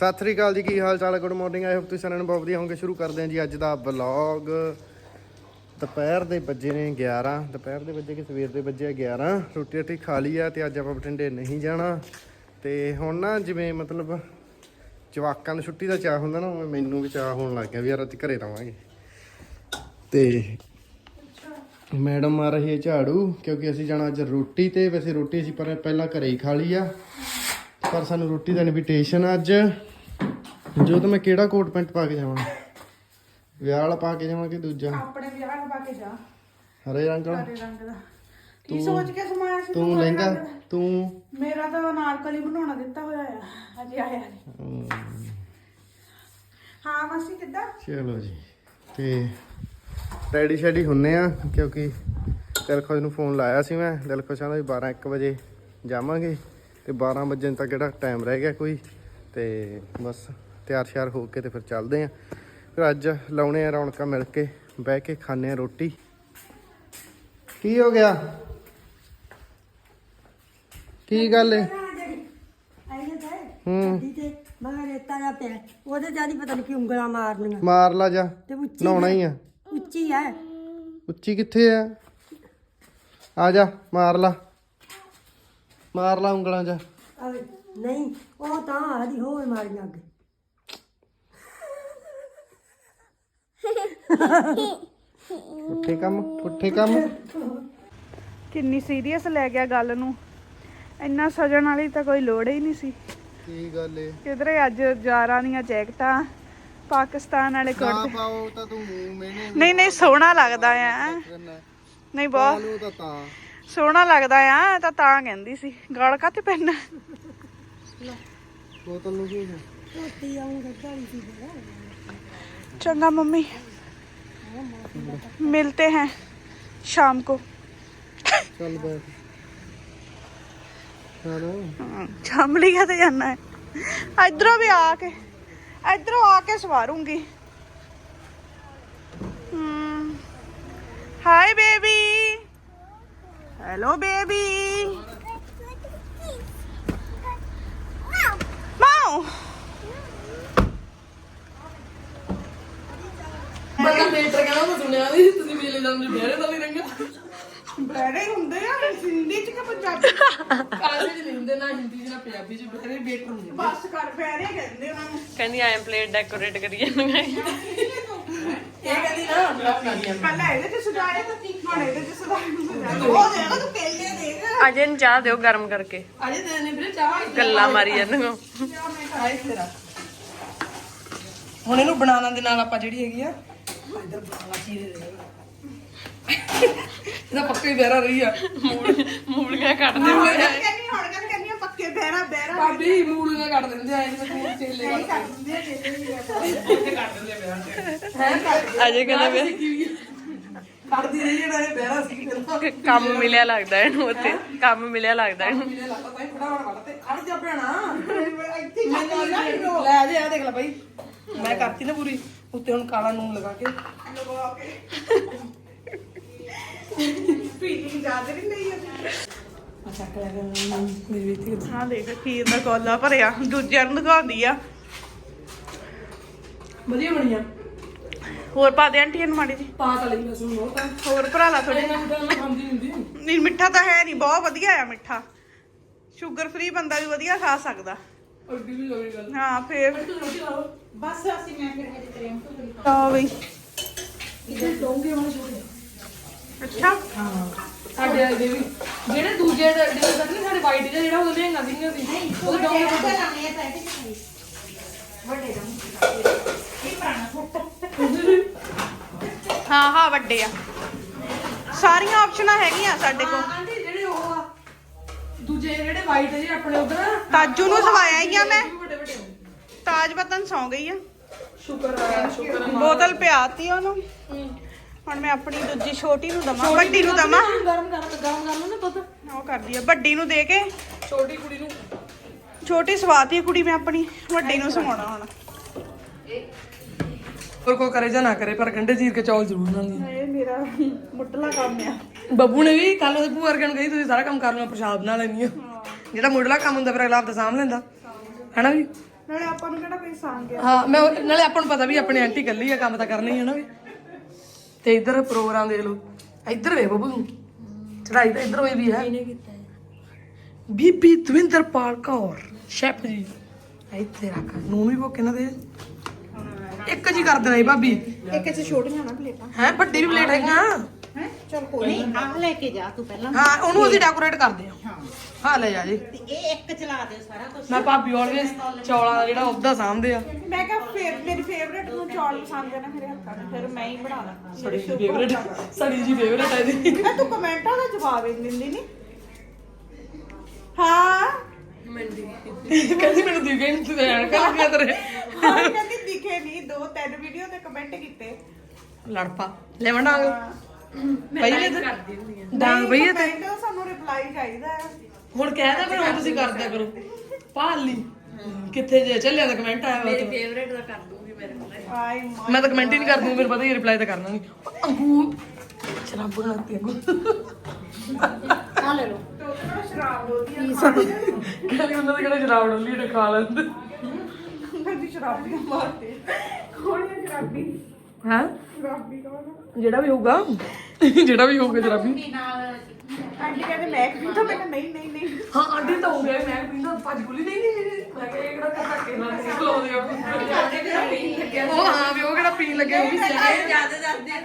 ਸਤਿ ਸ੍ਰੀ ਅਕਾਲ ਜੀ, ਕੀ ਹਾਲ ਚਾਲ? ਹੈ ਗੁੱਡ ਮਾਰਨਿੰਗ ਆਈ ਹੋਪ ਤੁਸੀਂ ਸਾਰਿਆਂ ਨੂੰ ਬਹੁਤ ਵਧੀਆ ਹੋਵੋਗੇ। ਸ਼ੁਰੂ ਕਰਦੇ ਹਾਂ ਜੀ ਅੱਜ ਦਾ ਵਲੌਗ ਦੁਪਹਿਰ ਦੇ ਵੱਜੇ ਨੇ 11 ਦੁਪਹਿਰ ਦੇ ਵੱਜੇ ਕਿ ਸਵੇਰ ਦੇ ਵੱਜੇ ਆ 11 ਰੋਟੀ ਰੋਟੀ ਖਾ ਲਈ ਆ ਤੇ ਅੱਜ ਆਪਾਂ ਬਠਿੰਡੇ ਨਹੀਂ ਜਾਣਾ। ਤੇ ਹੁਣ ਨਾ ਜਿਵੇਂ ਮਤਲਬ ਜਵਾਕਾਂ ਨੂੰ ਛੁੱਟੀ ਦਾ ਚਾਹ ਹੁੰਦਾ ਨਾ, ਉਵੇਂ ਮੈਨੂੰ ਵੀ ਚਾਹ ਹੋਣ ਲੱਗ ਗਿਆ ਵੀ ਯਾਰ ਅੱਜ ਘਰੇ ਰਵਾਂਗੇ। ਤੇ ਮੈਡਮ ਮਾਰ ਰਹੀ ਹੈ ਝਾੜੂ, ਕਿਉਂਕਿ ਅਸੀਂ ਜਾਣਾ ਅੱਜ ਰੋਟੀ ਤੇ। ਵੈਸੇ ਰੋਟੀ ਅਸੀਂ ਪਰ ਪਹਿਲਾਂ ਘਰੇ ਹੀ ਖਾ ਲਈ ਆ। ਪਰ ਸਾਨੂੰ ਰੋਟੀ ਦਾ ਇਨਵੀਟੇਸ਼ਨ ਅੱਜ। ਜੋ ਤਾਂ ਮੈਂ ਕਿਹੜਾ ਕੋਟ ਪੈਂਟ ਪਾ ਕੇ ਜਾਵਾਂ? ਵਿਆਹ ਵਾਲਾ ਪਾ ਕੇ ਜਾਵਾਂ ਕਿ ਦੂਜਾ? ਆਪਣੇ ਵਿਆਹ ਨੂੰ ਪਾ ਕੇ ਜਾ। ਹਰੇ ਰੰਗ ਵਾਲਾ? ਹਰੇ ਰੰਗ ਦਾ। ਕੀ ਸੋਚ ਕੇ ਸਮਾਇਆ ਸੀ ਤੂੰ ਹਰੇ ਲਹਿੰਗਾ? ਰੰਗ ਦਾ? ਤੂੰ? ਮੇਰਾ ਤਾਂ ਅਨਾਰਕਲੀ ਬਣਾਉਣਾ ਦਿੱਤਾ ਹੋਇਆ ਆ। ਅਜੇ ਆਇਆ ਨਹੀਂ। ਹਾਂ ਮਾਸੀ ਕਿੱਦਾਂ? ਚਲੋ ਜੀ। ਤੇ ਰੈਡੀ ਸ਼ੈਡੀ ਹੁੰਨੇ ਆ ਕਿਉਂਕਿ ਦਿਲਖੁਸ਼ ਨੂੰ ਫੋਨ ਲਾਇਆ ਸੀ ਮੈਂ। ਦਿਲਖੁਸ਼ ਕਹਿੰਦਾ ਵੀ 12 1 ਵਜੇ ਜਾਵਾਂਗੇ। ਤੇ 12 ਵਜੇ ਤੱਕ ਕਿਹੜਾ ਟਾਈਮ ਰਹਿ ਗਿਆ ਕੋਈ ਤੇ ਬਸ ਤਿਆਰ ਸ਼ਿਆਰ ਹੋ ਕੇ ਤੇ ਫਿਰ ਚੱਲਦੇ ਆ ਫਿਰ ਅੱਜ ਲਾਉਣੇ ਆ ਰੌਣਕਾਂ ਮਿਲ ਕੇ ਬਹਿ ਕੇ ਖਾਣੇ ਆ ਰੋਟੀ। ਕੀ ਹੋ ਗਿਆ? ਕੀ ਗੱਲ ਏ? ਹੂੰ। ਬਾਹਰ ਰੇਤਾ ਦਾ ਪਿਆ। ਉਹਦੇ ਜਿਆਦੀ ਪਤਾ ਨਹੀਂ ਕਿ ਉਂਗਲਾਂ ਮਾਰਨੀਆਂ। ਮਾਰ ਲਾ ਜਾ ਤੇ ਉੱਚੀ ਨਹਾਉਣਾ ਹੀ ਆ। ਉੱਚੀ ਉੱਚੀ ਕਿੱਥੇ ਆ? ਆ ਜਾ ਮਾਰ ਲਾ। ਮਾਰ ਲਾ ਉਂਗਲਾਂ ਜਾ ਆਵੇ, ਨਹੀਂ ਉਹ ਤਾਂ ਆਦੀ ਹੋਰ ਮਾਰੀਆਂ ਅੱਗੇ। ਪੁੱਠੇ ਕੰਮ ਪੁੱਠੇ ਕੰਮ। ਕਿੰਨੀ ਸੀਰੀਅਸ ਲੈ ਗਿਆ ਗੱਲ ਨੂੰ। ਇੰਨਾ ਸਜਣ ਵਾਲੀ ਤਾਂ ਕੋਈ ਲੋੜ ਹੀ ਨਹੀਂ ਸੀ। ਕੀ ਗੱਲ ਏ? ਕਿਧਰੇ ਅੱਜ ਜਾਰਾਂ ਦੀਆਂ ਜੈਕਟਾਂ ਪਾਕਿਸਤਾਨ ਵਾਲੇ ਨਾ ਕੁੜਤੇ। ਪਾਓ ਤਾਂ ਤੂੰ ਮੂੰਹ ਮੈਨੇ ਨਹੀਂ ਨਹੀਂ ਸੋਹਣਾ ਲੱਗਦਾ ਆ। ਨਹੀਂ ਬਹੁਤ ਪਾਲੂ ਤਾਂ ਤਾਂ। ਸੋਹਣਾ ਲੱਗਦਾ ਆ ਤਾਂ ਤਾਂ ਕਹਿੰਦੀ ਸੀ ਗਲ ਕੱਤ ਪੈਣਾ ਬੋਤਲ ਨੂੰ ਕੀ ਧੋਤੀ ਆਉਂ ਗੱਡੀ ਸੀ चंगा मम्मी मिलते हैं शाम को ਚੱਲ ਬੈਠ ਹਾਂ शामली का तो जाना है इधरों भी आके इधरों आके सवारूंगी hi baby Hello, baby. Mão! Mão! também entregar uma mulher, se me ligar de mulher, eu também ਬੜੇ ਹੁੰਦੇ ਆ ਹਿੰਦੀ ਚ ਕਿ ਪੰਜਾਬੀ ਚ ਨਹੀਂ ਹੁੰਦੇ ਨਾ ਹਿੰਦੀ ਚ ਨਾ ਪੰਜਾਬੀ ਚ ਬਹਿਰੇ ਬੇਟਰ ਹੁੰਦੇ ਬਸ ਕਰ ਬਹਿਰੇ ਕਹਿੰਦੇ ਉਹਨਾਂ ਨੂੰ ਕਹਿੰਦੀ ਆਈ ਐਮ ਪਲੇਟ ਡੈਕੋਰੇਟ ਕਰੀ ਜਾਂਦੀਆਂ ਇਹ ਕਹਿੰਦੀ ਨਾ ਪਹਿਲਾਂ ਇਹਦੇ ਚ ਸਜਾਏ ਤਾਂ ਹੁਣ ਇਹਦੇ ਚ ਸਜਾਏ ਉਹ ਦੇਖ ਤੂੰ ਕੇਲੇ ਦੇਖ ਅਜੇ ਨੂੰ ਚਾਹ ਦਿਓ ਗਰਮ ਕਰਕੇ ਅਜੇ ਦੇ ਨੇ ਵੀਰੇ ਚਾਹ ਗੱਲਾਂ ਮਾਰੀ ਜਾਂਦੀਆਂ ਆਏ ਤੇਰਾ ਹੁਣ ਇਹਨੂੰ ਬਣਾਉਣ ਦੇ ਨਾਲ ਆਪਾਂ ਜਿਹੜੀ ਹੈਗੀ ਆ ਇਧਰ ਬਣਾਉਣਾ ਚੀਰੇ ਦੇ ਇਹਦਾ ਪੱਕੇ ਬਹਿਰਾ ਰਹੀ ਆ। ਮੂਲੀਆਂ ਕੱਟਦੇ ਹੋਏ ਕਹਿੰਦੀ ਹੁਣ ਕਹਿੰਦੀ ਕਹਿੰਦੀ ਆ ਪੱਕੇ ਬਹਿਰਾ ਬਹਿਰਾ ਭਾਬੀ ਮੂਲੀਆਂ ਕੱਟ ਦਿੰਦੇ ਆ ਇਹਨੂੰ ਤੂੰ ਚੇਲੇ ਨਹੀਂ ਕਰ ਦਿੰਦੇ ਆ ਕੇਲੇ ਵੀ ਅਜੇ ਕਹਿੰਦਾ ਵੇ ਕੱਟਦੀ ਰਹੀ ਜਿਹੜਾ ਇਹ ਬਹਿਰਾ ਸੀ ਪਹਿਲਾਂ ਕੰਮ ਮਿਲਿਆ ਲੱਗਦਾ ਇਹਨੂੰ ਉੱਥੇ। ਕੰਮ ਮਿਲਿਆ ਲੱਗਦਾ ਇਹਨੂੰ। ਮਿਲਿਆ ਲੱਗਦਾ ਭਾਈ ਫਟਾਫਟ ਕੱਟ ਤੇ। ਖੜ ਜਾ ਭੈਣਾ। ਇੱਥੇ ਲੈ ਜੇ ਆ ਦੇਖ ਲੈ ਭਾਈ ਮੈਂ ਕਰਤੀ ਨਾ ਪੂਰੀ। ਉੱਤੇ ਹੁਣ ਕਾਲਾ ਨੂਨ ਲਗਾ ਕੇ। ਲਗਾ ਕੇ। ਪੀਣੀ ਜ਼ਿਆਦਾ ਨਹੀਂ ਲਈ ਅੱਛਾ ਕਰ ਮੇਰੀ ਵੀ ਹਾਂ ਦੇਖ ਖੀਰ ਦਾ ਕੋਲਾ ਭਰਿਆ ਦੂਜਿਆਂ ਨੂੰ ਦਿਖਾਉਂਦੀ ਆ। ਵਧੀਆ ਬਣੀਆਂ ਹੋਰ ਪਾ ਦੇ ਆਂਟੀ ਨੂੰ ਮਾੜੀ ਜੀ। ਪਾ ਤਾਂ ਲਈ ਬਸ ਹੁਣ ਬਹੁਤ ਆ। ਹੋਰ ਭਰਾ ਲਾ ਥੋੜੀ ਇਹਨਾਂ ਨੂੰ ਮੈਂ ਖਾਂਦੀ ਹੁੰਦੀ ਨਹੀਂ ਮਿੱਠਾ ਤਾਂ ਹੈ ਨਹੀਂ ਬਹੁਤ ਵਧੀਆ ਆ ਮਿੱਠਾ। ਸ਼ੂਗਰ ਫ੍ਰੀ ਬੰਦਾ ਵੀ ਵਧੀਆ ਖਾ ਸਕਦਾ। ਅੱਡੀ ਵੀ ਲੋਈ ਗੱਲ। ਹਾਂ ਫੇਰ। ਤੂੰ ਬਸ ਅਸੀਂ ਮੈਂ ਫਿਰ ਹਜੇ ਤੇਰੇ ਤੋਂ ਆ ਬਈ। ਇਹ ਡੋਂਗੇ ਵਾਲੇ ਛੋਟੇ ਅੱਛਾ। ਹਾਂ ਸਾਡੇ ਵੀ। ਜਿਹੜੇ ਦੂਜੇ ਸਾਡੇ ਵਾਈਟ ਜਿਹੜਾ ਉਹ ਹਾਂ ਹਾਂ ਵੱਡੇ ਆ। ਸਾਰੀਆਂ ਆਪਸ਼ਨਾਂ ਹੈਗੀਆਂ ਸਾਡੇ ਕੋਲ। ਆਂਟੀ ਜਿਹੜੇ ਉਹ ਆ। ਦੂਜੇ ਜਿਹੜੇ ਵਾਈਟ ਜਿਹੜੇ ਆਪਣੇ ਉਧਰ। ਤਾਜੂ ਨੂੰ ਸਵਾਇਆ ਹੀ ਆ ਮੈਂ। ਤਾਜ ਪਤਨ ਸੌ ਗਈ ਆ। ਸ਼ੁਕਰ ਆ ਸ਼ੁਕਰ ਬੋਤਲ ਪਿਆਤੀ ਉਹਨੂੰ। ਹੁਣ ਮੈਂ ਆਪਣੀ ਦੂਜੀ ਛੋਟੀ ਨੂੰ ਦਵਾਂ ਵੱਡੀ ਨੂੰ ਦਵਾਂ? ਗਰਮ ਗਰਮ ਕਰ ਲਓ ਨਾ ਦੁੱਧ ਉਹ ਕਰਦੀ ਆ ਵੱਡੀ ਨੂੰ ਦੇ ਕੇ। ਛੋਟੀ ਕੁੜੀ ਨੂੰ। ਛੋਟੀ ਸਵਾਤੀ ਆ ਕੁੜੀ ਮੈਂ ਆਪਣੀ ਵੱਡੀ ਨੂੰ ਸਮਾਉਣਾ ਹੁਣ। ਹੋਰ ਕੋਈ ਕਰੇ ਜਾਂ ਨਾ ਕਰੇ ਪਰ ਗੰਡੇ ਚੀਰ ਕੇ ਚੌਲ ਜ਼ਰੂਰ ਬਣਾਉਂਦੀ। ਇਹ ਮੇਰਾ ਮੁੱਢਲਾ ਕੰਮ ਆ। ਬੱਬੂ ਨੇ ਵੀ ਕੱਲ ਉਹਦੇ ਭੂਆ ਵਰਗਣ ਗਈ ਤੁਸੀਂ ਸਾਰਾ ਕੰਮ ਕਰ ਲਓ ਪ੍ਰਸ਼ਾਦ ਬਣਾ ਲੈਣੀ ਆ ਜਿਹੜਾ ਮੁੱਢਲਾ ਕੰਮ ਹੁੰਦਾ ਫਿਰ ਅਗਲਾ ਆਪਦਾ ਸਾਂਭ ਲੈਂਦਾ। ਹੈਨਾ ਵੀ? ਨਾਲੇ ਆਪਾਂ ਨੂੰ ਕਿਹੜਾ ਕੋਈ ਸੰਗ ਹਾਂ ਮੈਂ ਨਾਲੇ ਆਪਾਂ ਨੂੰ ਪਤਾ ਵੀ ਆਪਣੀ ਆਂਟੀ ਕੱਲੀ ਆ ਕੰਮ ਤਾਂ ਕਰਨਾ ਹੀ ਹੈ ਨਾ ਵੀ। ਤੇ ਇੱਧਰ ਪ੍ਰੋਗਰਾਮ ਦੇਖ ਲਓ। ਇੱਧਰ ਵੇ ਬੱਬੂ ਨੂੰ ਚੜਾਈ ਤਾਂ ਇੱਧਰ ਹੋਈ ਵੀ ਹੈ। ਬੀਬੀ ਦਵਿੰਦਰਪਾਲ ਕੌਰ ਸ਼ੈਫ ਜੀ। ਇੱਥੇ ਰੱਖ। ਨੂੰ ਵੀ ਕੋ ਕਿਹਨਾਂ ਦੇ। ਇੱਕ ਜੀ ਕਰ ਦੇਣਾ ਜੀ ਭਾਬੀ। ਇੱਕ ਚ ਛੋਟੀਆਂ ਨਾ ਪਲੇਟਾਂ। ਹੈ ਵੱਡੀ ਵੀ ਪਲੇਟ ਹੈਗੀਆਂ। ਹੈ? ਚਲ ਕੋਈ ਨਹੀਂ ਆਹ ਲੈ ਕੇ ਜਾ ਤੂੰ ਪਹਿਲਾਂ। ਹਾਂ ਉਹਨੂੰ ਅਸੀਂ ਡੈਕੋਰੇਟ ਕਰਦੇ ਹਾਂ। ਹਾਂ। ਲੈ ਜਾ ਜੀ। ਤੇ ਇਹ ਇੱਕ ਚਲਾ ਦੇ ਸਾਰਾ ਕੁਝ ਮੈਂ ਭਾਬੀ ਆਲਵੇਸ ਚੌਲਾਂ ਦਾ ਜਿਹੜਾ ਉਹਦਾ ਸਾਂਭਦੇ ਆ। ਮੈਂ ਕਿਹਾ ਫੇਰ ਮੇਰੀ ਫੇਵਰੇਟ ਨੂੰ ਚੌਲ ਪਸੰਦ ਹੈ ਨਾ ਮੇਰੇ ਹੱਥਾਂ ਦੇ ਫਿਰ ਮੈਂ ਹੀ ਬਣਾ ਲਾਂ। ਸੜੀ ਜੀ ਫੇਵਰੇਟ ਸੜੀ ਜੀ ਫੇਵਰੇਟ ਹੈ ਜੀ ਮੈਂ ਤੂੰ ਕਮੈਂਟਾਂ ਦਾ ਜਵਾਬ ਹੀ ਨੀ ਦਿੰਦੀ ਨਹੀਂ ਹਾਂ। ਕਹਿੰਦੀ ਮੈਨੂੰ ਦਿਖੇ ਨਹੀਂ ਤੂੰ ਐਨਕ ਲੱਗਿਆ ਤੇਰੇ। ਹਾਂ ਕਹਿੰਦੀ ਦਿਖੇ ਨਹੀਂ ਦੋ ਤਿੰਨ ਵੀਡੀਓ ਤੇ ਕਮੈਂਟ ਕੀਤੇ। ਲੜ ਪਾ ਲੈ ਵੰਡਾਂਗੇ ਪਈ ਲੈ ਤੇ ਡਾਂਗ ਪਈ ਹੈ ਤੇ ਸਾਨੂੰ ਰਿਪਲਾਈ ਚਾਹੀਦਾ ਹੈ। ਹੁਣ ਕਹਿਦਾ ਫਿਰ ਹੁਣ ਤੁਸੀਂ ਕਰਦਿਆ ਕਰੋ। ਪਾਲੀ ਕਿੱਥੇ ਜੇ ਚੱਲਿਆ ਦਾ ਕਮੈਂਟ ਆਇਆ ਵਾ ਫੇਵਰੇਟ ਦਾ ਕਰ ਦੂੰਗੀ ਮੇਰੇ ਕੋਲ। ਆਈ ਮਾਂ ਮੈਂ ਤਾਂ ਕਮੈਂਟ ਹੀ ਨਹੀਂ ਕਰਦੀ ਮੈਨੂੰ ਪਤਾ ਹੀ ਰਿਪਲਾਈ ਤਾਂ ਕਰਨਾ ਨਹੀਂ। ਅੰਗੂ ਸ਼ਰਾਬ ਬਣਾਤੀ ਅੰਗੂ ਆ ਲੈ ਲਓ। ਤੋਂ ਸ਼ਰਾਬ ਬੋਲਦੀ ਆ। ਕਹਿੰਦੀ ਉਹਨਾਂ ਦੇ ਕਿਹੜਾ ਸ਼ਰਾਬ ਡੋਲੀ ਤੇ ਖਾ ਲੈਂਦੇ। ਕਹਿੰਦੀ ਸ਼ਰਾਬੀ ਮਾਰਦੇ ਕੋਣ ਹੈ ਸ਼ਰਾਬੀ? ਹਾਂ? ਸ਼ਰਾਬੀ ਕੌਣ ਜਿਹੜਾ ਵੀ ਹੋਊਗਾ। ਜਿਹੜਾ ਵੀ ਹੋਊਗਾ ਸ਼ਰਾਬੀ ਆਂਟੀ ਕਹਿੰਦੇ ਮੈਂ ਪੀਂਦਾ ਮੈਂ ਕਿਹਾ ਨਹੀਂ ਨਹੀਂ ਨਹੀਂ। ਹਾਂ ਆਂਟੀ ਤਾਂ ਹੋ ਗਿਆ ਮੈਂ ਪੀਂਦਾ ਭੱਜ ਗੁਲੀ ਨਹੀਂ ਨਹੀਂ ਮੈਂ ਕਿਹਾ ਇਹ ਕਿਹੜਾ ਧੱਕੇ ਨਾਲ ਨਹੀਂ ਖਲੋਦੇ ਆ। ਉਹ ਹਾਂ ਵੀ ਉਹ ਕਿਹੜਾ ਪੀਣ ਲੱਗੇ ਉਹ ਵੀ ਸਿਆਣੇ ਜ਼ਿਆਦਾ ਦੱਸਦੇ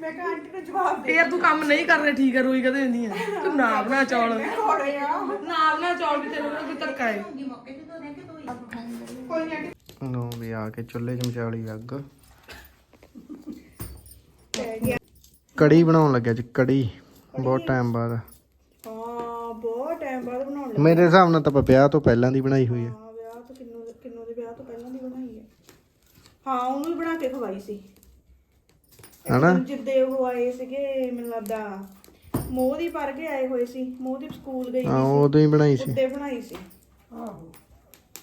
ਮੈਂ ਕਿਹਾ ਆਂਟੀ ਨੂੰ ਜਵਾਬ ਦੇ ਯਾਰ ਤੂੰ ਕੰਮ ਨਹੀਂ ਕਰ ਰਿਹਾ ਠੀਕ ਹੈ ਰੋਈ ਕਦੇ ਨਹੀਂ ਹੈ ਤੂੰ ਨਾ ਬਣਾ ਚੌਲ। ਥੋੜੇ ਆ। ਨਾ ਬਣਾ ਚੌਲ ਵੀ ਤੈਨੂੰ ਕੋਈ ਧੱਕਾ ਹੈ। ਕੋਈ ਨਹੀਂ ਆਂਟੀ। ਲੋ ਵੀ ਆ ਕੇ ਚੁੱਲ੍ਹੇ 'ਚ ਮਚਾਲੀ ਅੱਗ। ਪੈ ਗਿਆ ਕੜੀ ਬਣਾਉਣ ਲੱਗਿਆ ਜੀ ਕੜੀ। ਬਹੁਤ ਟਾਈਮ ਬਾਅਦ। ਹਾਂ ਬਹੁਤ ਟਾਈਮ ਬਾਅਦ ਬਣਾਉਣ ਲੱਗਾ। ਮੇਰੇ ਹਿਸਾਬ ਨਾਲ ਤਾਂ ਆਪਾਂ ਵਿਆਹ ਤੋਂ ਪਹਿਲਾਂ ਦੀ ਬਣਾਈ ਹੋਈ ਹੈ ਹਾਂ ਵਿਆਹ ਤੋਂ ਕਿੰਨੋ ਕਿੰਨੋ ਦੇ ਵਿਆਹ ਤੋਂ ਪਹਿਲਾਂ ਦੀ ਬਣਾਈ ਹੈ ਹਾਂ ਉਹਨੂੰ ਵੀ ਬਣਾ ਕੇ ਖਵਾਈ ਸੀ। ਹਨਾ? ਜਿੱਦੇ ਉਹ ਆਏ ਸੀਗੇ ਮੈਨੂੰ ਲੱਗਦਾ ਮੋਹਦੀ ਪਰ ਕੇ ਆਏ ਹੋਏ ਸੀ। ਮੋਹਦੀ ਸਕੂਲ ਗਈ ਹਾਂ ਉਦੋਂ ਹੀ ਬਣਾਈ ਸੀ। ਉੱਤੇ ਬਣਾਈ ਸੀ। ਆਹੋ।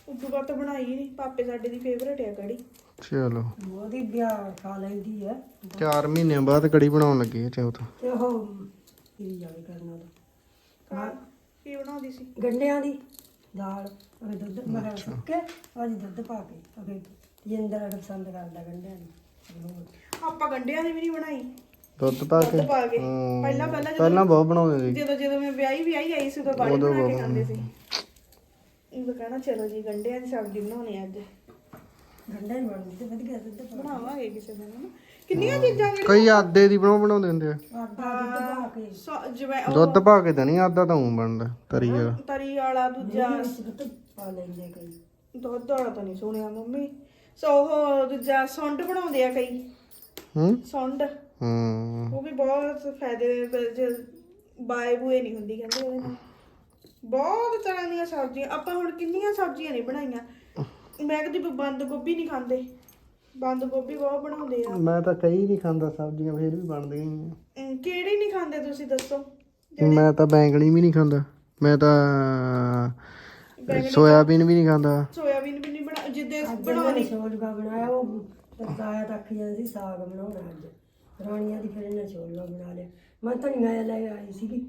ਉਦੋਂ ਬਾਅਦ ਤਾਂ ਬਣਾਈ ਨਹੀਂ ਪਾਪੇ ਸਾਡੇ ਦੀ ਫੇਵਰੇਟ ਹੈ ਕੜੀ। ਚਲੋ। ਉਹਦੀ ਵਿਆਹ ਖਾ ਲੈਂਦੀ ਹੈ 4 ਮਹੀਨਿਆਂ ਬਾਅਦ ਕੜੀ ਬਣਾਉਣ ਲੱਗੀ ਹੈ ਚੌਥ ਤੇ। ਉਹ ਕੀ ਜਾਵੇ ਕਰਨਾ ਦਾ ਕੀ ਬਣਾਉਂਦੀ ਸੀ? ਗੰਡਿਆਂ ਦੀ ਦਾਲ ਅਗੇ ਦੁੱਧ ਮਰਾ ਸੁੱਕੇ ਅੱਜ ਦੁੱਧ ਪਾ ਕੇ ਅਗੇ ਜਿੰਦਰ ਅੜ ਪਸੰਦ ਕਰਦਾ ਗੰਡਿਆਂ ਦੀ। ਆਪਾਂ ਗੰਢਿਆਂ ਦੀ ਵੀ ਨਹੀਂ ਬਣਾਈ। ਦੁੱਧ ਪਾ ਕੇ? ਦੁੱਧ ਪਾ ਕੇ। ਹਮ, ਪਹਿਲਾਂ ਪਹਿਲਾਂ ਜਦੋਂ ਪਹਿਲਾਂ ਬਹੁਤ ਬਣਾਉਂਦੇ ਸੀ। ਜਦੋਂ ਜਦੋਂ ਮੈਂ ਵਿਆਹੀ ਵੀ ਆਈ ਆਈ ਸੀ ਉਦੋਂ ਬਾੜੀ ਬਣਾ ਕੇ ਖਾਂਦੇ ਸੀ। ਉਹ ਕਹਿਣਾ ਚਲੋ ਜੀ ਗੰਢਿਆਂ ਦੀ ਸਬਜ਼ੀ ਬਣਾਉਣੀ ਅੱਜ। ਗੰਡਿਆਂ ਦੀ ਬਣਦੀ ਤੇ ਵਧੀਆ ਦੁੱਧ ਪਾ ਬਣਾਵਾਂਗੇ ਕਿਸੇ ਦਿਨ ਹਨਾ। ਕਿੰਨੀਆਂ ਚੀਜ਼ਾਂ ਨੇ ਕਈ ਆਦੇ ਦੀ ਬਣਾਉ ਬਣਾਉਂਦੇ ਹੁੰਦੇ ਆ। ਆਟਾ ਦੁੱਧ ਪਾ ਕੇ। ਸੌ- ਜਿਵੇਂ ਉਹ ਦੁੱਧ ਪਾ ਕੇ ਤਾਂ ਨਹੀਂ ਆਦਾ ਤਾਂ ਉਂ ਬਣਦਾ ਤਰੀ ਵਾਲਾ। ਤਰੀ ਵਾਲਾ ਦੂਜਾ। ਵਿੱਚ ਦੁੱਧ ਪਾ ਲੈਂਦੇ ਕਈ। ਦੁੱਧ ਵਾਲਾ ਤਾਂ ਨਹੀਂ ਸੁਣਿਆ ਮੰਮੀ। ਸੋ ਉਹ ਦੂਜਾ ਸੁੰਡ ਬਣਾਉਂਦੇ ਆ ਕਈ। ਹੂੰ? ਸੁੰਡ। ਹੂੰ। ਉਹ ਵੀ ਬਹੁਤ ਫਾਇਦੇ ਦੇ ਬਾਏ ਬੂਏ ਨਹੀਂ ਹੁੰਦੀ ਕਹਿੰਦੇ ਉਹਦੇ ਨਾਲ ਬਹੁਤ ਤਰ੍ਹਾਂ ਦੀਆਂ ਸਬਜ਼ੀਆਂ ਆਪਾਂ ਹੁਣ ਕਿੰਨੀਆਂ ਸਬਜ਼ੀਆਂ ਨਹੀਂ ਬਣਾਈਆਂ। ਮੈਂ ਕਦੀ ਬੰਦ ਗੋਭੀ ਨਹੀਂ ਖਾਂਦੇ। ਬੰਦ ਗੋਭੀ ਬਹੁਤ ਬਣਾਉਂਦੇ ਆ। ਮੈਂ ਤਾਂ ਕਈ ਨਹੀਂ ਖਾਂਦਾ ਸਬਜ਼ੀਆਂ ਫੇਰ ਵੀ ਬਣਦੀਆਂ ਹੀ ਆ। ਕਿਹੜੀ ਨਹੀਂ ਖਾਂਦੇ ਤੁਸੀਂ ਦੱਸੋ? ਮੈਂ ਤਾਂ ਬੈਂਗਣੀ ਵੀ ਨਹੀਂ ਖਾਂਦਾ। ਮੈਂ ਤਾਂ ਸੋਇਆਬੀਨ ਵੀ ਨਹੀਂ ਖਾਂਦਾ। ਸੋਇਆਬੀਨ ਵੀ ਨਹੀਂ ਬਣਾ ਜਿੱਦੇ ਬਣਾਉਣੀ। ਛੋਲਗਾ ਬਣਾਇਆ ਉਹ ਤਾਇਆ ਤੱਕ ਜਾਂਦੀ ਸੀ ਸਾਗ ਬਣਾਉਣਾ ਅੱਜ। ਰਾਣੀਆਂ ਦੀ ਫਿਰ ਇਹਨਾਂ ਛੋਲਗਾ ਬਣਾ ਲਿਆ ਮੈਂ ਤਾਂ ਨਹੀਂ ਲੈ ਆਈ ਸੀਗੀ।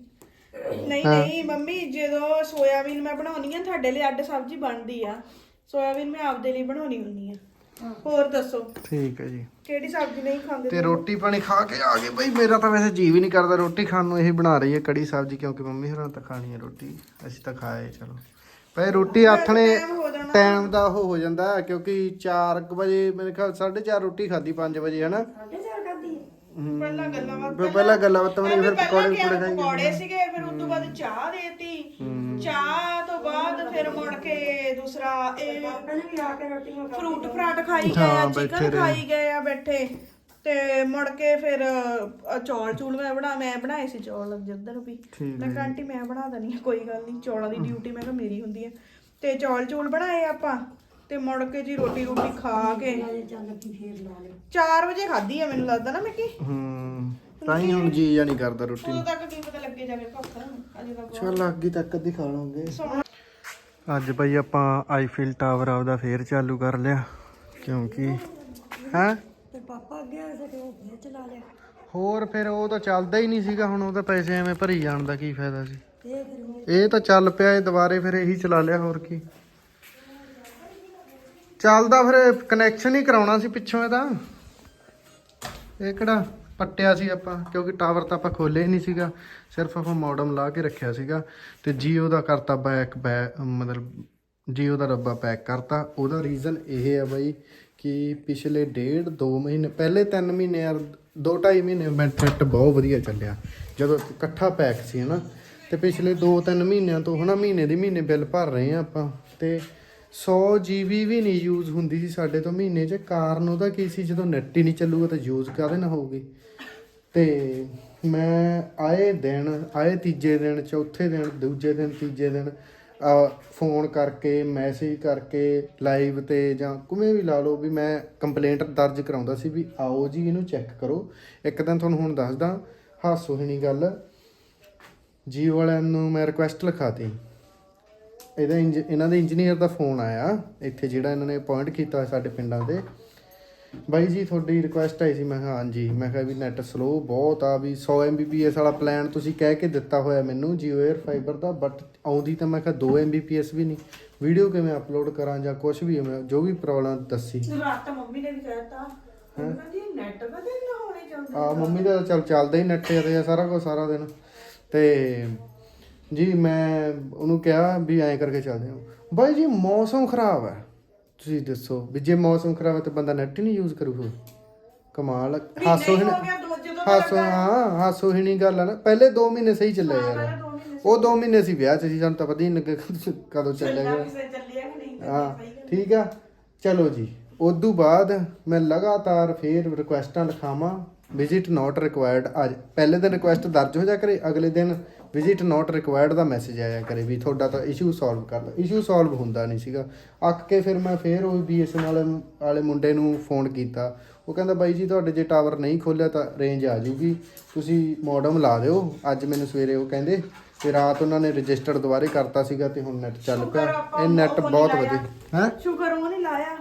ਨਹੀਂ ਨਹੀਂ ਮੰਮੀ ਜਦੋਂ ਸੋਇਆਬੀਨ ਮੈਂ ਬਣਾਉਣੀ ਆ ਤੁਹਾਡੇ ਲਈ ਅੱਡ ਸਬਜ਼ੀ ਬਣਦੀ ਆ। ਸੋਇਆਬੀਨ ਮੈਂ ਆਪਦੇ ਲਈ ਬਣਾਉਣੀ ਹੁੰਦੀ ਆ। ਹੋਰ ਦੱਸੋ? ਠੀਕ ਹੈ ਜੀ। ਕਿਹੜੀ ਸਬਜ਼ੀ ਨਹੀਂ ਖਾਂਦੇ ਤੇ ਰੋਟੀ ਪਾਣੀ ਖਾ ਕੇ ਆ ਗਏ। ਬਈ ਮੇਰਾ ਤਾਂ ਵੈਸੇ ਜੀ ਵੀ ਨਹੀਂ ਕਰਦਾ ਰੋਟੀ ਖਾਣ ਨੂੰ ਇਹ ਬਣਾ ਰਹੀ ਹੈ ਕੜੀ ਸਬਜ਼ੀ ਕਿਉਂਕਿ ਮੰਮੀ ਹੋਰਾਂ ਤਾਂ ਖਾਣੀ ਹੈ ਰੋਟੀ। ਅਸੀਂ ਤਾਂ ਖਾਏ ਚਲੋ। ਭਾਈ ਰੋਟੀ ਆਥਣੇ ਟਾਈਮ ਦਾ ਉਹ ਹੋ ਜਾਂਦਾ ਕਿਉਂਕਿ 4 ਵਜੇ ਮੇਰੇ ਖਿਆਲ 4:30 ਰੋਟੀ ਖਾਦੀ 5 ਵਜੇ ਹਨਾ? ਪਹਿਲਾਂ ਗੱਲਾਂ ਬਾਤਾਂ ਪਹਿਲਾਂ ਗੱਲਾਂ ਬਾਤਾਂ ਬਣੀ ਫਿਰ ਪਕੌੜੇ ਪਕੌੜੇ ਖਾਈ ਪਕੌੜੇ ਸੀਗੇ ਫਿਰ ਉਸ ਤੋਂ ਬਾਅਦ ਚਾਹ ਦੇਤੀ। ਚਾਹ ਤੋਂ ਬਾਅਦ ਫਿਰ ਮੁੜ ਕੇ ਦੂਸਰਾ ਇਹ ਪਹਿਲੇ ਵੀ ਆ ਕੇ ਰੋਟੀ ਮੈਂ ਫਰੂਟ ਫਰਾਟ ਖਾਈ ਗਏ ਆ ਚਿਕਨ ਖਾਈ ਗਏ ਆ ਬੈਠੇ। ਤੇ ਮੁੜ ਕੇ ਫਿਰ ਚੌਲ ਚੂਲ ਮੈਂ ਬਣਾ ਮੈਂ ਬਣਾਏ ਸੀ ਚੌਲ ਜਿੱਦਣ ਵੀ। ਮੈਂ ਕਿਹਾ ਆਂਟੀ ਮੈਂ ਬਣਾ ਦਣੀ ਆ ਕੋਈ ਗੱਲ ਨਹੀਂ ਚੌਲਾਂ ਦੀ ਡਿਊਟੀ ਮੈਂ ਕਿਹਾ ਮੇਰੀ ਹੁੰਦੀ ਆ। ਤੇ ਚੌਲ ਚੂਲ ਬਣਾਏ ਆਪਾਂ। ਤੇ ਮੁੜ ਕੇ ਜੀ ਰੋਟੀ ਰੋਟੀ ਖਾ ਕੇ। ਚੱਲ ਕੀ ਫੇਰ ਲਾ ਲਿਆ 4 ਵਜੇ ਖਾਧੀ ਆ ਮੈਨੂੰ ਲੱਗਦਾ ਨਾ ਮੈਂ ਕੀ ਹੂੰ ਤਾਂ ਹੀ ਹੁਣ ਜੀ ਜਾਂ ਨਹੀਂ ਕਰਦਾ ਰੋਟੀ। ਉਦੋਂ ਤੱਕ ਕੀ ਪਤਾ ਲੱਗੇ ਜਾਵੇ ਭੁੱਖ ਅਜੇ ਤਾਂ ਬਹੁਤ। ਚੱਲ ਅੱਗੀ ਤੱਕ ਅੱਧੀ ਖਾ ਲਾਂਗੇ ਸੋਹਣਾ। ਅੱਜ ਭਾਈ ਆਪਾਂ ਆਈਫਿਲ ਟਾਵਰ ਆਪਦਾ ਫੇਰ ਚਾਲੂ ਕਰ ਲਿਆ ਕਿਉਂਕਿ ਹੈ? ਤੇ ਪਾਪਾ ਅੱਗੇ ਆ ਸਕੇ ਉਹ ਫੇਰ ਚਲਾ ਲਿਆ। ਹੋਰ ਫਿਰ ਉਹ ਤਾਂ ਚੱਲਦਾ ਹੀ ਨਹੀਂ ਸੀਗਾ ਹੁਣ ਉਹਦਾ ਪੈਸੇ ਐਵੇਂ ਭਰੀ ਜਾਣ ਦਾ ਕੀ ਫਾਇਦਾ ਸੀ। ਇਹ ਫਿਰ ਹੁਣ ਇਹ ਤਾਂ ਚੱਲ ਪਿਆ ਇਹ ਦੁਬਾਰੇ ਫਿਰ ਇਹੀ ਚਲਾ ਲਿਆ ਹੋਰ ਕੀ। ਚੱਲਦਾ ਫਿਰ ਕਨੈਕਸ਼ਨ ਹੀ ਕਰਾਉਣਾ ਸੀ ਪਿੱਛੋਂ ਇਹਦਾ। ਇਹ ਕਿਹੜਾ ਪੱਟਿਆ ਸੀ ਆਪਾਂ, ਕਿਉਂਕਿ ਟਾਵਰ ਤਾਂ ਆਪਾਂ ਖੋਲੇ ਹੀ ਨਹੀਂ ਸੀਗਾ। ਸਿਰਫ ਆਪਾਂ ਮੋਡਮ ਲਾ ਕੇ ਰੱਖਿਆ ਸੀਗਾ ਤੇ ਜੀਓ ਦਾ ਕਰਤਾ ਬੈਕ ਮਤਲਬ ਜੀਓ ਦਾ ਡੱਬਾ ਪੈਕ ਕਰਤਾ। ਉਹਦਾ ਰੀਜ਼ਨ ਇਹ ਹੈ ਬਾਈ ਕਿ ਪਿਛਲੇ ਡੇਢ 2 ਮਹੀਨੇ, ਪਹਿਲੇ 3 ਮਹੀਨੇ ਯਾਰ 2 2.5 ਮਹੀਨੇ ਨੈਟ ਬਹੁਤ ਵਧੀਆ ਚੱਲਿਆ। ਜਦੋਂ ਇਕੱਠਾ ਪੈਕ ਸੀ ਹਨਾ, ਤੇ ਪਿਛਲੇ 2-3 ਮਹੀਨਿਆਂ ਤੋਂ ਹਨਾ, ਮਹੀਨੇ ਦੀ ਮਹੀਨੇ ਬਿੱਲ ਭਰ ਰਹੇ ਆ ਆਪਾਂ। ਤੇ 100 GB ਵੀ ਨਹੀਂ ਯੂਜ਼ ਹੁੰਦੀ ਸੀ ਸਾਡੇ ਤੋਂ ਮਹੀਨੇ 'ਚ। ਕਾਰਨ ਉਹਦਾ ਕੀ ਸੀ? ਜਦੋਂ ਨੈਟ ਹੀ ਨਹੀਂ ਚੱਲੂਗਾ ਤਾਂ ਯੂਜ਼ ਕਾਹਦੇ ਨਾਲ ਹੋਊਗੀ? ਤੇ ਮੈਂ ਆਏ ਦਿਨ, ਆਏ ਤੀਜੇ ਦਿਨ, ਚੌਥੇ ਦਿਨ, ਦੂਜੇ ਦਿਨ, ਤੀਜੇ ਦਿਨ ਫੋਨ ਕਰਕੇ ਮੈਸੇਜ ਕਰਕੇ ਲਾਈਵ ਤੇ ਜਾਂ ਕਿਵੇਂ ਵੀ ਲਾ ਲਓ ਵੀ ਮੈਂ ਕੰਪਲੇਂਟ ਦਰਜ ਕਰਾਉਂਦਾ ਸੀ ਵੀ ਆਓ ਜੀ, ਇਹਨੂੰ ਚੈੱਕ ਕਰੋ। ਇੱਕ ਦਿਨ ਤੁਹਾਨੂੰ ਹੁਣ ਦੱਸਦਾ ਹਾਸੋ ਹੀ ਗੱਲ, ਜੀਓ ਵਾਲਿਆਂ ਨੂੰ ਮੈਂ ਰਿਕੁਐਸਟ ਲਿਖਾਤੀ। ਇਹਦਾ ਇੰਜ- ਇਹਨਾਂ ਦੇ ਇੰਜੀਨੀਅਰ ਦਾ ਫੋਨ ਆਇਆ ਇੱਥੇ ਜਿਹੜਾ ਇਹਨਾਂ ਨੇ ਅਪਾਇੰਟ ਕੀਤਾ ਸਾਡੇ ਪਿੰਡਾਂ ਦੇ ਬਾਈ ਜੀ ਤੁਹਾਡੀ ਰਿਕੁਐਸਟ ਆਈ ਸੀ ਮੈਂ ਕਿਹਾ ਹਾਂਜੀ। ਮੈਂ ਕਿਹਾ ਵੀ ਨੈਟ ਸਲੋ ਬਹੁਤ ਆ ਵੀ 100 Mbps ਵਾਲਾ ਪਲਾਨ ਤੁਸੀਂ ਕਹਿ ਕੇ ਦਿੱਤਾ ਹੋਇਆ ਮੈਨੂੰ Jio Air Fiber ਦਾ ਬਟ ਆਉਂਦੀ ਤਾਂ ਮੈਂ ਕਿਹਾ 2 Mbps ਵੀ ਨਹੀਂ। ਵੀਡੀਓ ਕਿਵੇਂ ਅਪਲੋਡ ਕਰਾਂ ਜਾਂ ਕੁਝ ਵੀ ਮੈਂ ਜੋ ਵੀ ਪ੍ਰੋਬਲਮ ਦੱਸੀ। ਰਾਤ ਤਾਂ ਮੰਮੀ ਨੇ ਵੀ ਕਹਿਤਾ ਕਹਿੰਦੀ ਨੈਟ ਕਦੇ ਨਾ ਹੋਣੇ ਚਾਹੁੰਦੇ। ਆ ਮੰਮੀ ਦਾ ਚੱਲ ਚੱਲਦਾ ਹੀ ਨੈਟ ਤੇ ਸਾਰਾ ਕੁਝ ਸਾਰਾ ਦਿਨ। ਤੇ ਜੀ ਮੈਂ ਉਹਨੂੰ ਕਿਹਾ ਵੀ ਐਂ ਕਰਕੇ ਚੱਲਦੇ ਹਾਂ। ਬਾਈ ਜੀ ਮੌਸਮ ਖਰਾਬ ਹੈ। ਤੁਸੀਂ ਦੱਸੋ ਵੀ ਜੇ ਮੌਸਮ ਖਰਾਬ ਹੈ ਤਾਂ ਬੰਦਾ ਨੈਟ ਹੀ ਨਹੀਂ ਯੂਜ਼ ਕਰੂਗਾ ਕਮਾਲ ਆ। ਹਾਸੋ ਹੀ ਹੋ ਨਹੀਂ- ਹਾਸੋ ਹਾਂ ਹਾਸੋ ਹੀ ਨਹੀਂ ਗੱਲ ਆ ਨਾ। ਪਹਿਲੇ 2 ਮਹੀਨੇ ਸਹੀ ਚੱਲਿਆ ਯਾਰ। ਉਹ 2 ਮਹੀਨੇ ਸੀ ਵਿਆਹ ਚ ਸੀ ਸਾਨੂੰ ਤਾਂ ਪਤਾ ਹੀ ਨਹੀਂ ਲੱਗਿਆ ਕਦੋਂ ਚੱਲਿਆ ਗਿਆ। ਚੱਲਿਆ ਕਿ ਨਹੀਂ ਹਾਂ ਠੀਕ ਆ। ਚਲੋ ਜੀ ਉਦੋਂ ਬਾਅਦ ਮੈਂ ਲਗਾਤਾਰ ਫੇਰ ਰਿਕੁਐਸਟਾਂ ਲਿਖਾਵਾਂ। ਵਿਜ਼ਿਟ ਨਾਟ ਰਿਕੁਆਇਰਡ ਅੱਜ। ਪਹਿਲੇ ਦਿਨ ਰਿਕੁਐਸਟ ਦਰਜ ਹੋ ਜਾ ਕਰੇ ਅਗਲੇ ਦਿਨ ਵਿਜ਼ਿਟ ਨਾਟ ਰਿਕੁਆਇਰਡ ਦਾ ਮੈਸੇਜ ਆਇਆ ਕਰੇ ਵੀ ਤੁਹਾਡਾ ਤਾਂ ਇਸ਼ੂ ਸੋਲਵ ਕਰ ਲਓ ਇਸ਼ੂ ਸੋਲਵ ਹੁੰਦਾ ਨਹੀਂ ਸੀਗਾ। ਅੱਕ ਕੇ ਫਿਰ ਮੈਂ ਫੇਰ ਉਹ ਬੀਐਸਐਨ ਵਾਲੇ ਵਾਲੇ ਮੁੰਡੇ ਨੂੰ ਫੋਨ ਕੀਤਾ। ਉਹ ਕਹਿੰਦਾ ਬਾਈ ਜੀ ਤੁਹਾਡੇ ਜੇ ਟਾਵਰ ਨਹੀਂ ਖੋਲਿਆ ਤਾਂ ਰੇਂਜ ਆ ਜਾਊਗੀ ਤੁਸੀਂ ਮੋਡਮ ਲਾ ਦਿਓ। ਅੱਜ ਮੈਨੂੰ ਸਵੇਰੇ ਉਹ ਕਹਿੰਦੇ ਤੇ ਰਾਤ ਉਹਨਾਂ ਨੇ ਰਜਿਸਟਰ ਦੁਬਾਰੇ ਕਰਤਾ ਸੀਗਾ ਤੇ ਹੁਣ ਨੈਟ ਚੱਲ ਪਿਆ। ਇਹ ਨੈਟ ਬਹੁਤ ਵਧੀਆ। ਹੈ? ਸ਼ੁਕਰ ਉਹ ਨਹੀਂ ਲਾਇਆ।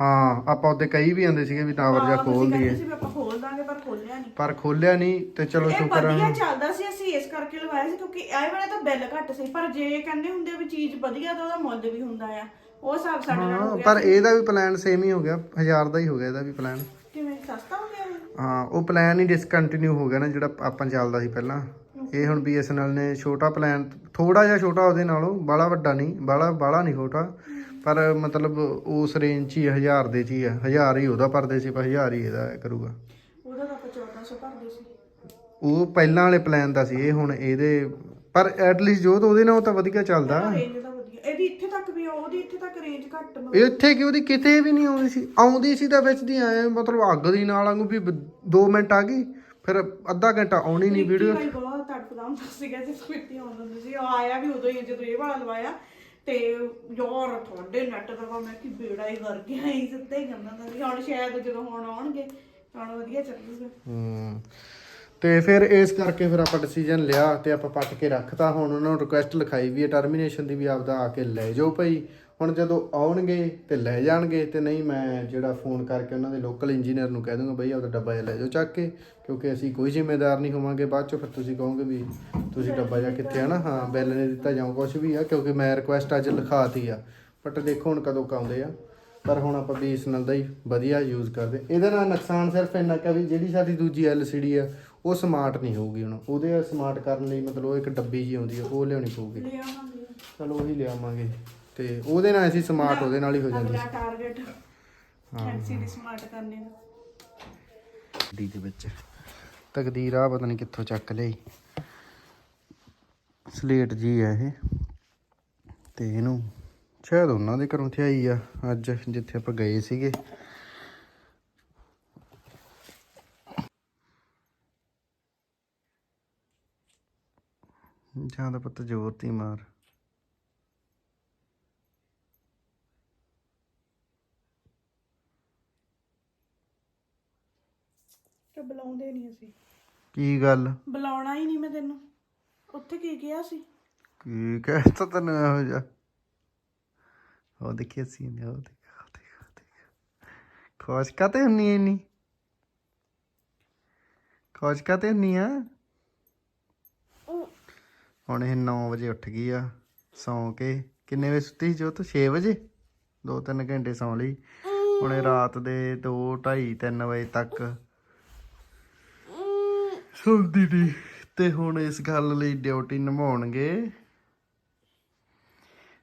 ਹਾਂ ਆਪਾਂ ਉਹਦੇ ਕਈ ਵੀ ਆਂਦੇ ਸੀਗੇ ਵੀ ਟਾਵਰ ਜਾਂ ਖੋਲ ਦਈਏ ਸੀ ਵੀ ਆਪਾਂ ਖੋਲ ਦਾਂਗੇ ਪਰ ਖੋਲਿਆ ਨਹੀਂ। ਪਰ ਖੋਲਿਆ ਨਹੀਂ ਤੇ ਚਲੋ ਇਹ ਸ਼ੁਕਰ ਆ। ਵਧੀਆ ਚੱਲਦਾ ਸੀ ਅਸੀਂ ਇਸ ਕਰਕੇ ਲਵਾਇਆ ਸੀ ਕਿਉਂਕਿ ਇਹ ਵੇਲੇ ਤਾਂ ਬਿੱਲ ਘੱਟ ਸੀ ਪਰ ਜੇ ਕਹਿੰਦੇ ਹੁੰਦੇ ਵੀ ਚੀਜ਼ ਵਧੀਆ ਤਾਂ ਉਹਦਾ ਮੁੱਲ ਵੀ ਹੁੰਦਾ ਆ। ਉਹ ਹਿਸਾਬ ਸਾਡੇ ਨਾਲ ਹੋ ਹਾਂ ਗਿਆ ਪਰ ਇਹਦਾ ਵੀ ਪਲਾਨ ਸੇਮ ਹੀ ਹੋ ਗਿਆ 1000 ਦਾ ਹੀ ਹੋ ਗਿਆ ਇਹਦਾ ਵੀ ਪਲਾਨ ਕਿਵੇਂ ਸਸਤਾ ਹੋ ਗਿਆ ਇਹ? ਹਾਂ ਉਹ ਪਲਾਨ ਹੀ ਡਿਸਕੰਟੀਨਿਊ ਹੋ ਗਿਆ ਨਾ ਜਿਹੜਾ ਆਪਾਂ ਚੱਲਦਾ ਸੀ ਪਹਿਲਾਂ। ਇਹ ਹੁਣ BSNL ਨੇ ਛੋਟਾ ਪਲਾਨ ਥੋੜਾ ਜਿਹਾ ਛੋਟਾ ਉਹਦੇ ਨਾਲੋਂ ਬਾਲਾ ਵੱਡਾ ਨਹੀਂ ਬਾਲਾ ਬਾਲਾ ਨਹੀਂ ਛੋਟਾ। ਪਰ ਮਤਲਬ ਉਸ ਰੇਂਜ 'ਚ ਹੀ 1000 ਦੇ 'ਚ ਹੀ ਆ। 1000 ਹੀ ਉਹਦਾ ਭਰਦੇ ਸੀ ਪਰ 1000 ਹੀ ਇਹਦਾ ਕਰੂਗਾ। ਉਹਦਾ ਤਾਂ ਆਪਾਂ 1400 ਭਰਦੇ ਸੀ। ਉਹ ਪਹਿਲਾਂ ਵਾਲੇ ਪਲਾਨ ਦਾ ਸੀ ਇਹ ਹੁਣ ਇਹਦੇ ਪਰ ਐਟਲੀਸਟ ਜੋ ਤਾਂ ਉਹਦੇ ਨਾਲ ਤਾਂ ਵਧੀਆ ਚੱਲਦਾ। ਰੇਂਜ ਤਾਂ ਵਧੀਆ। ਇਹਦੀ ਇੱਥੇ ਤੱਕ ਵੀ ਆ, ਉਹਦੀ ਇੱਥੇ ਤੱਕ ਰੇਂਜ ਘੱਟ ਮ- ਇੱਥੇ ਕਿ ਉਹਦੀ ਕਿਤੇ ਵੀ ਨਹੀਂ ਆਉਂਦੀ ਸੀ। ਆਉਂਦੀ ਸੀ ਤਾਂ ਵਿੱਚ ਦੀ ਆਏ ਮਤਲਬ ਅੱਗ ਦੀ ਨਾਲ ਵਾਂਗੂ ਵੀ 2 ਮਿੰਟ ਆ ਗਈ ਫਿਰ ਅੱਧਾ ਘੰਟਾ ਆਉਣੀ ਨਹੀਂ ਵੀਡੀਓ। ਭਾਈ ਬਹੁਤ ਤੜਫਦਾ ਹੁੰਦਾ ਸੀਗਾ ਜੇ ਮਿੱਟੀ ਆਉਂਦਾ ਹੁੰਦਾ ਸੀ। ਉਹ ਆਇਆ ਵੀ ਉਦੋਂ ਹੀ ਜਦੋਂ ਇਹ ਵਾਲਾ ਲਵਾਇਆ ਤੇ ਯਾਰ ਤੁਹਾਡੇ ਨੈਟ ਦਾ ਮੈਂ ਕਿ ਬੇੜਾ ਹੀ ਕਰ ਗਿਆ ਹੀ ਸਿੱਧਾ ਹੀ ਕਰਨਾ ਹੁੰਦਾ ਹੁਣ ਸ਼ਾਇਦ ਜਦੋਂ ਹੁਣ ਆਉਣਗੇ ਹੁਣ ਵਧੀਆ ਚੱਲੂਗਾ। ਹੂੰ। ਤੇ ਫਿਰ ਇਸ ਕਰਕੇ ਫਿਰ ਆਪਾਂ ਡਿਸੀਜਨ ਲਿਆ ਤੇ ਆਪਾਂ ਪੱਟ ਕੇ ਰੱਖਤਾ। ਹੁਣ ਉਹਨਾਂ ਨੂੰ ਰਿਕੁਐਸਟ ਲਿਖਾਈ ਵੀ ਹੈ ਟਰਮੀਨੇਸ਼ਨ ਦੀ ਵੀ ਆਪਦਾ ਆ ਕੇ ਲੈ ਜਾਓ ਭਾਈ। ਹੁਣ ਜਦੋਂ ਆਉਣਗੇ ਤੇ ਲੈ ਜਾਣਗੇ ਤੇ ਨਹੀਂ ਮੈਂ ਜਿਹੜਾ ਫੋਨ ਕਰਕੇ ਉਹਨਾਂ ਦੇ ਲੋਕਲ ਇੰਜੀਨੀਅਰ ਨੂੰ ਕਹਿ ਦੂੰਗਾ ਬਈ ਆਪਦਾ ਡੱਬਾ ਜਿਹਾ ਲੈ ਜਾਓ ਚੱਕ ਕੇ ਕਿਉਂਕਿ ਅਸੀਂ ਕੋਈ ਜ਼ਿੰਮੇਦਾਰ ਨਹੀਂ ਹੋਵਾਂਗੇ। ਬਾਅਦ ਚੋਂ ਫਿਰ ਤੁਸੀਂ ਕਹੋਗੇ ਵੀ ਤੁਸੀਂ ਡੱਬਾ ਜਿਹਾ ਕਿੱਥੇ ਆ ਨਾ? ਹਾਂ ਬਿੱਲ ਨਹੀਂ ਦਿੱਤਾ ਜਾਂ ਕੁਝ ਵੀ ਆ ਕਿਉਂਕਿ ਮੈਂ ਰਿਕੁਐਸਟ ਅੱਜ ਲਿਖਾਤੀ ਆ। ਬਟ ਦੇਖੋ ਹੁਣ ਕਦੋਂ ਕਾਉਂਦੇ ਆ। ਪਰ ਹੁਣ ਆਪਾਂ BSNL ਦਾ ਹੀ ਵਧੀਆ ਯੂਜ਼ ਕਰਦੇ। ਇਹਦੇ ਨਾਲ ਨੁਕਸਾਨ ਸਿਰਫ ਇੰਨਾ ਕਿ ਵੀ ਜਿਹੜੀ ਸਾਡੀ ਦੂਜੀ LCD ਆ ਉਹ ਸਮਾਰਟ ਨਹੀਂ ਹੋਊਗੀ ਹੁਣ। ਉਹਦੇ ਸਮਾਰਟ ਕਰਨ ਲਈ ਮਤਲਬ ਉਹ ਇੱਕ ਡੱਬੀ ਜੀ ਆਉਂਦੀ ਆ ਉਹ ਲਿਆਉਣੀ ਪਊਗੀ। ਚਲੋ ਉਹੀ ਲਿਆਵਾਂਗੇ। ਤੇ ਉਹਦੇ ਨਾਲ ਅਸੀਂ ਸਮਾਰਟ ਉਹਦੇ ਨਾਲ ਹੀ ਹੋ ਜਾਂਦੀ ਅਗਲਾ ਟਾਰਗੇਟ ਐਲਸੀਡੀ ਸਮਾਰਟ ਕਰਨੇ ਦਾ। ਗੱਡੀ ਦੇ ਵਿੱਚ। ਤਕਦੀਰ ਆ ਪਤਾ ਨਹੀਂ ਕਿੱਥੋਂ ਚੱਕ ਲਈ। ਸਲੇਟ ਜੀ ਆ ਇਹ। ਤੇ ਇਹਨੂੰ ਸ਼ਾਇਦ ਉਹਨਾਂ ਦੇ ਘਰੋਂ ਤੇ ਆਈ ਆ ਅੱਜ ਜਿੱਥੇ ਆਪਾਂ ਗਏ ਸੀਗੇ। ਜਾਂ ਤਾਂ ਪੁੱਤ ਜ਼ੋਰ ਤੀ ਮਾਰ। ਤੇ ਬੁਲਾਉਂਦੇ ਨਹੀਂ ਅਸੀਂ। ਕੀ ਗੱਲ? ਬੁਲਾਉਣਾ ਹੀ ਨਹੀਂ ਮੈਂ ਤੈਨੂੰ। ਉੱਥੇ ਕੀ ਕਿਹਾ ਸੀ? ਕੀ ਕਹਿਤਾ ਤੈਨੂੰ ਇਹੋ ਜਿਹਾ? ਉਹ ਦੇਖੀ ਸੀ ਨੇ ਉਹ ਦੇਖ ਦੇਖ ਕਾਤੇ ਹੁੰਨੀ ਇੰਨੀ? ਖੁਸ਼ ਕਾਤੇ ਹੁੰਨੀ ਆ? ਹੁਣ ਇਹ 9 ਵਜੇ ਉੱਠ ਗਈ ਆ ਸੌਂ ਕੇ। ਕਿੰਨੇ ਵਜੇ ਸੁੱਤੀ ਸੀ ਜੋ ਤੂੰ 6 ਵਜੇ 2-3 ਘੰਟੇ ਸੌਂ ਲਈ। ਹੁਣੇ ਰਾਤ ਦੇ 2:30 3 ਵਜੇ ਤੱਕ ਸੌਂਦੀ ਨਹੀਂ ਤੇ ਹੁਣ ਇਸ ਗੱਲ ਲਈ ਡਿਊਟੀ ਨਿਭਾਉਣਗੇ।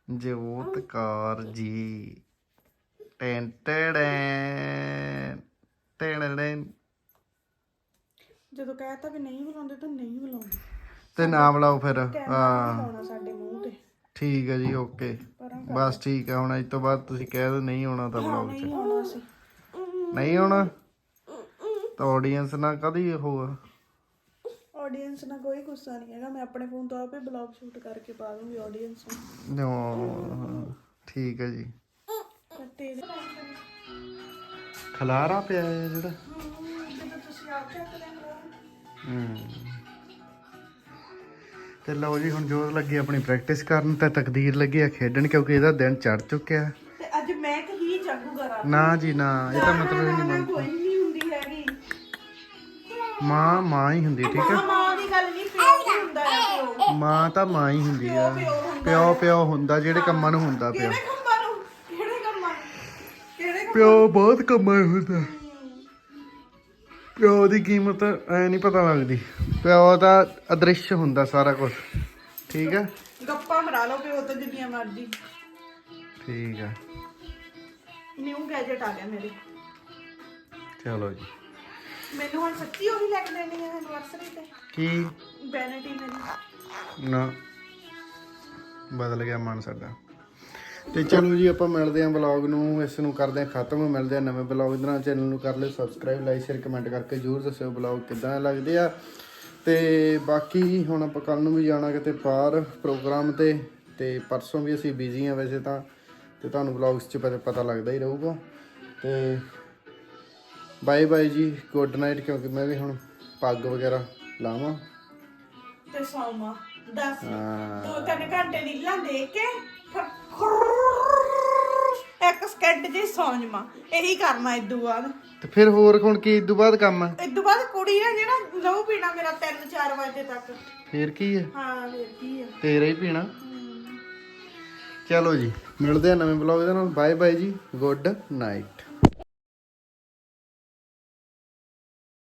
ਜੋਤ ਕੌਰ ਜੀ ਟੈੜੈਨ ਟੈੜੈਨ ਜਦੋਂ ਕਹਿਤਾ ਵੀ ਨਹੀਂ ਬੁਲਾਉਂਦੇ ਤਾਂ ਨਹੀਂ ਬੁਲਾਉਂਦੇ। ਤੇ ਨਾਮ ਲਾਓ ਫਿਰ ਹਾਂ। ਲਾਉਣਾ ਸਾਡੇ ਮੂੰਹ ਤੇ। ਠੀਕ ਹੈ ਜੀ ਓਕੇ। ਬਸ ਠੀਕ ਹੈ ਹੁਣ ਅੱਜ ਤੋਂ ਬਾਅਦ ਤੁਸੀਂ ਕਹਿ ਦਿਓ ਨਹੀਂ ਆਉਣਾ ਤਾਂ 'ਚ ਸੀ ਨਹੀਂ ਆਉਣਾ ਤਾਂ ਆਡੀਅנס ਨਾਲ ਕਦੀ ਹੋਊਗਾ ਆਡੀਅנס ਨਾਲ ਕੋਈ ਗੁੱਸਾ ਨਹੀਂ ਹੈਗਾ। ਮੈਂ ਆਪਣੇ ਫੋਨ ਤੋਂ ਆਪੇ ਬਲੌਗ ਸ਼ੂਟ ਕਰਕੇ ਪਾ ਦੂੰਗੀ ਆਡੀਅנס ਨੂੰ। ਨੋ ਠੀਕ ਹੈ ਜੀ। ਖਲਾਰਾ ਪਿਆ ਹੈ ਜਿਹੜਾ। ਜਦੋਂ ਤੁਸੀਂ ਆਪ ਚੱਕ ਲੈਣਾ ਲਓ ਜੀ ਹੁਣ ਜੋਰ ਲੱਗੀ ਆਪਣੀ ਪ੍ਰੈਕਟਿਸ ਕਰਨ ਤੇ ਤਕਦੀਰ ਲੱਗੀ ਆ ਖੇਡਣ ਕਿਉਂਕਿ ਇਹਦਾ ਦਿਨ ਚੜ ਚੁੱਕਿਆ ਨਾ। ਜੀ ਨਾ ਇਹ ਤਾਂ ਮਤਲਬ ਨਹੀਂ ਕੋਈ ਮਾਂ ਮਾਂ ਹੀ ਹੁੰਦੀ ਠੀਕ ਹੈ। ਮਾਂ ਤਾਂ ਮਾਂ ਹੀ ਹੁੰਦੀ ਆ। ਪਿਓ ਹੁੰਦਾ ਪਿਓ ਪਿਓ ਹੁੰਦਾ ਜਿਹੜੇ ਕੰਮਾਂ ਨੂੰ ਹੁੰਦਾ ਪਿਓ ਕਿਹੜੇ ਕੰਮਾਂ ਨੂੰ? ਕਿਹੜੇ ਕੰਮਾਂ ਨੂੰ? ਕਿਹੜੇ ਕੰਮਾਂ ਪਿਓ ਬਹੁਤ ਕੰਮਾਂ ਨੂੰ ਹੁੰਦਾ। ਪਿਓ ਦੀ ਕੀਮਤ ਐ ਨਹੀਂ ਪਤਾ ਲੱਗਦੀ। ਪਿਓ ਦਾ ਅਦ੍ਰਿਸ਼ ਹੁੰਦਾ ਸਾਰਾ ਕੁਝ ਠੀਕ ਹੈ ਗੱਪਾਂ ਮਰਾ ਲਓ ਪਿਓ ਤੋਂ ਜਿੰਨੀਆਂ ਮਰਜ਼ੀ। ਠੀਕ ਹੈ ਨਿਊ ਗੈਜਟ ਆ ਗਿਆ ਮੇਰੇ। ਚਲੋ ਜੀ। ਮੈਨੂੰ ਹੁਣ ਸੱਚੀ ਉਹੀ ਲੈ ਕੇ ਦੇਣੀ ਹੈ ਐਨਵਰਸਰੀ ਤੇ। ਕੀ? ਵੈਨਿਟੀ ਮੇਰੀ। ਨਾ। ਬਦਲ ਗਿਆ ਮਨ ਸਾਡਾ। ਤੇ ਚਲੋ ਜੀ, ਆਪਾਂ ਮਿਲਦੇ ਆਂ ਵਲੌਗ ਨੂੰ। ਇਸ ਨੂੰ ਕਰਦੇ ਆਂ ਖਤਮ। ਮਿਲਦੇ ਆਂ ਨਵੇਂ ਵਲੌਗ ਦੇ ਨਾਲ। ਚੈਨਲ ਨੂੰ ਕਰ ਲਿਓ ਸਬਸਕ੍ਰਾਈਬ ਲਾਈਕ ਸ਼ੇਅਰ ਕਮੈਂਟ ਕਰਕੇ ਜਰੂਰ ਦੱਸਿਓ ਵਲੌਗ ਕਿਦਾਂ ਲੱਗਦੇ ਆ। ਤੇ ਬਾਕੀ ਹੁਣ ਆਪਾਂ ਕੱਲ ਨੂੰ ਵੀ ਜਾਣਾ ਕਿਤੇ ਬਾਹਰ ਪ੍ਰੋਗਰਾਮ ਤੇ। ਤੇ ਪਰਸੋਂ ਵੀ ਅਸੀਂ ਬਿਜ਼ੀ ਆ ਵੈਸੇ ਤਾਂ। ਤੇ ਤੁਹਾਨੂੰ ਵਲੌਗਸ 'ਚ ਪਤਾ- ਪਤਾ ਲੱਗਦਾ ਹੀ ਰਹੂਗਾ। ਤੇ ਬਾਏ ਬਾਏ ਜੀ। ਗੁੱਡ ਨਾਈਟ ਕਿਉਂਕਿ ਮੈਂ ਵੀ ਹੁਣ ਪੱਗ ਵਗੈਰਾ ਲਾਵਾਂ। ਤੇ ਸੌਮਾ ਦੱਸ। ਹਾਂ। ਦੋ ਤਿੰਨ ਘੰਟੇ ਰੀਲਾਂ ਦੇਖ ਕੇ ਫਿਰ ਇੱਕ ਸਕਿੰਟ ਜੀ ਸੌਂਜਮਾ ਇਹੀ ਕਰਨਾ ਇਦੋਂ ਬਾਅਦ। ਤੇ ਫਿਰ ਹੋਰ ਹੁਣ ਕੀ ਇਦੋਂ ਬਾਅਦ ਕੰਮ? ਹੈ ਇਦੋਂ ਬਾਅਦ ਕੁੜੀ ਨੇ ਜਿਹੜਾ ਲਹੂ ਪੀਣਾ ਮੇਰਾ 3-4 ਵਜੇ ਤੱਕ। ਫੇਰ ਕੀ ਹੈ ਹਾਂ ਫਿਰ ਕੀ ਆ? ਤੇਰਾ ਹੀ ਪੀਣਾ। ਚਲੋ ਜੀ ਮਿਲਦੇ ਆ ਨਵੇਂ ਵਲੌਗ ਦੇ ਨਾਲ। ਬਾਏ ਬਾਏ ਜੀ ਗੁੱਡ ਨਾਈਟ।